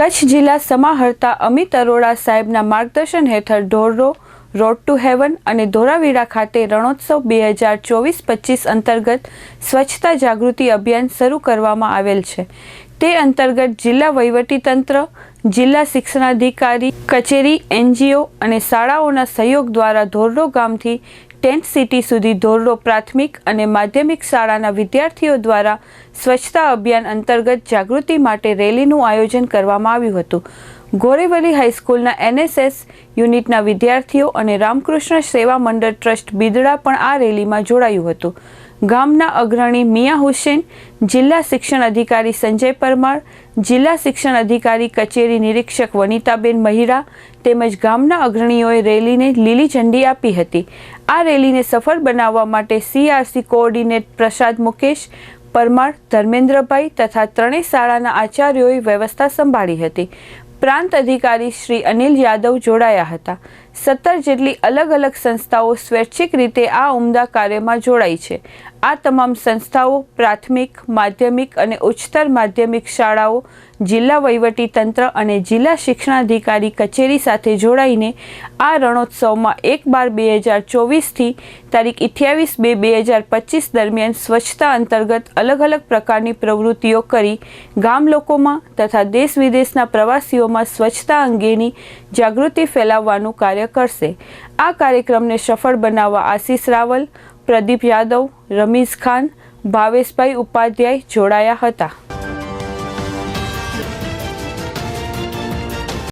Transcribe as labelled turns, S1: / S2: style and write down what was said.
S1: કચ્છ જિલ્લા સમાહર્તા અમિત અરોડા સાહેબના માર્ગદર્શન હેઠળ ઢોરરો રોડ ટુ હેવન અને ધોરાવીરા ખાતે રણોત્સવ બે હજાર ચોવીસ પચીસ અંતર્ગત સ્વચ્છતા જાગૃતિ અભિયાન શરૂ કરવામાં આવેલ છે. તે અંતર્ગત જિલ્લા વહીવટીતંત્ર જિલ્લા શિક્ષણાધિકારી, કચેરી, એનજીઓ અને શાળાઓના સહયોગ દ્વારા ધોરડો ગામથી ટેન્ટ સિટી સુધી ધોરડો પ્રાથમિક અને માધ્યમિક શાળાના વિદ્યાર્થીઓ દ્વારા સ્વચ્છતા અભિયાન અંતર્ગત જાગૃતિ માટે રેલીનું આયોજન કરવામાં આવ્યું હતું. ગોરેવલી હાઈસ્કૂલના એનએસએસ યુનિટના વિદ્યાર્થીઓ અને રામકૃષ્ણ સેવા મંડળ ટ્રસ્ટ બિદડા પણ આ રેલીમાં જોડાયું હતું. ગામના અગ્રણી મિયા હુસેન, જિલ્લા શિક્ષણ અધિકારી સંજય પરમાર, જિલ્લા શિક્ષણ અધિકારી કચેરી નિરીક્ષક વનિતાબેન મહિરા તેમજ ગામના અગ્રણીઓએ રેલીને લીલી ઝંડી આપી હતી. આ રેલીને સફળ બનાવવા માટે સીઆરસી કોઓર્ડિનેટ પ્રસાદ મુકેશ, પરમાર, ધર્મેન્દ્રભાઈ તથા ત્રણેય શાળાના આચાર્યોએ વ્યવસ્થા સંભાળી હતી. પ્રાંત અધિકારી શ્રી અનિલ યાદવ જોડાયા હતા. સત્તર જેટલી અલગ અલગ સંસ્થાઓ સ્વૈચ્છિક રીતે આ ઉમદા કાર્યમાં જોડાઈ છે. આ તમામ સંસ્થાઓ પ્રાથમિક, માધ્યમિક અને ઉચ્ચતર માધ્યમિક શાળાઓ, જિલ્લા વહીવટી તંત્ર અને જિલ્લા શિક્ષણાધિકારી કચેરી સાથે જોડાઈને આ રણોત્સવમાં એક બાર બે હજાર ચોવીસથી તારીખ અઠ્યાવીસ બે બે હજાર પચીસ દરમિયાન સ્વચ્છતા અંતર્ગત અલગ અલગ પ્રકારની પ્રવૃત્તિઓ કરી ગામ લોકોમાં તથા દેશ વિદેશના પ્રવાસીઓમાં સ્વચ્છતા અંગેની જાગૃતિ ફેલાવવાનું કાર્ય કરશે. આ કાર્યક્રમને સફળ બનાવવા આશીષ રાવલ, પ્રદીપ યાદવ, રમીઝ ખાન, ભાવેશભાઈ ઉપાધ્યાય જોડાયા હતા.